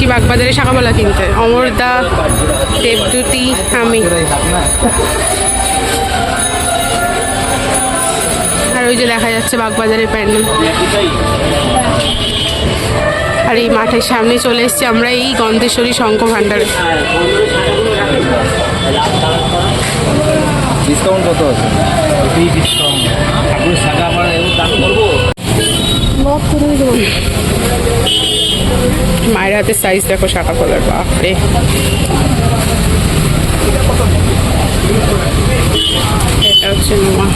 এসেছি বাগবাজারে শাকাবলা কিনতে। অমরদা দেবদূতি আমি। আর ওই যে দেখা যাচ্ছে বাগবাজারের প্যান্ডেল। আর এই মাঠের সামনে চলে এসেছি আমরা এই গন্ধেশ্বরী শঙ্খ ভাণ্ডারে। ডিসকাউন্ট কত আছে? এই ডিসকাউন্ট মায়ের হাতের সাইজ দেখো শাখা কলার বাপরে। এটা হচ্ছে নোয়া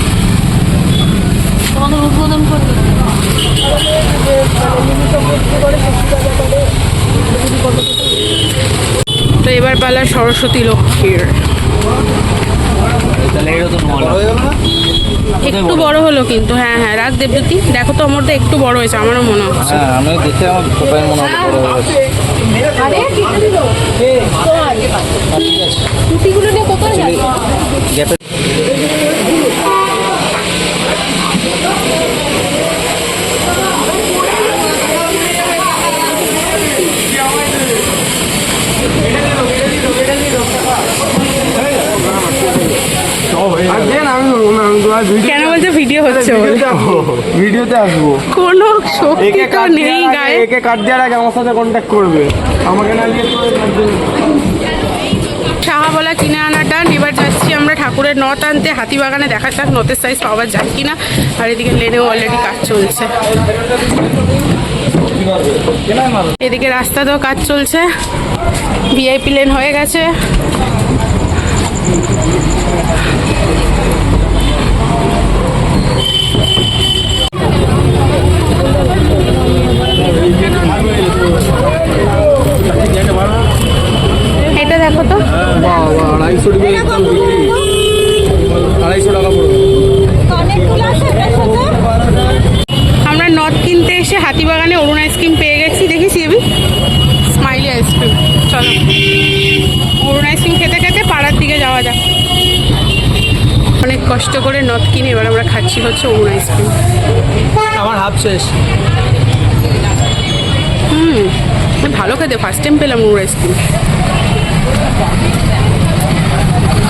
তোমাদের উদ্বোধন করবে। তো এবার পালা সরস্বতী লক্ষ্মীর। তাহলে এটা তো মল একটু বড় হলো কিন্তু হ্যাঁ হ্যাঁ রাখ দেবজ্যোতি দেখো তো আমারটা একটু বড় হয়েছে আমারও মনে হচ্ছে। হ্যাঁ আমি দেখে আমার সবাই মনে হলো বড় হয়েছে কুটিগুলো নিয়ে কোথায় যাবে? গ্যাপে কেন বলছে? ভিডিও হচ্ছে ভিডিওতে আসব। কোনো শক্তি তো নেই গায়ে। একে কাট দেওয়ার আগে আমার সাথে কন্ট্যাক্ট করবে। আমাকে না দিয়ে শাহাবলা কিনে আনাটা। এবার যাচ্ছি আমরা ঠাকুরের নথ আনতে। হাতিবাগানে দেখা যাক নথের সাইজ পাওয়া যায় কিনা। আর এদিকে লেনেও অলরেডি কাজ চলছে। এদিকে রাস্তাতেও কাজ চলছে। ভিআইপি লেন হয়ে গেছে। এটা দেখো তো। আড়াইশো টাকা আড়াইশো টাকা আমরা নথ কিনতে এসে হাতিবাগানে অরুণ আইসক্রিম পেয়ে গেছি। দেখিস এবি স্মাইলি আইসক্রিম চলো। অরুণ আইসক্রিম খেতে খেতে পাড়ার দিকে যাওয়া যাক। অনেক কষ্ট করে নথ কিনে এবার আমরা খাচ্ছি হচ্ছে অরুণ আইসক্রিম আমার হাফ শেষ। হুম ভালো খেতে। ফার্স্ট টাইম পেলাম অরুণ আইসক্রিম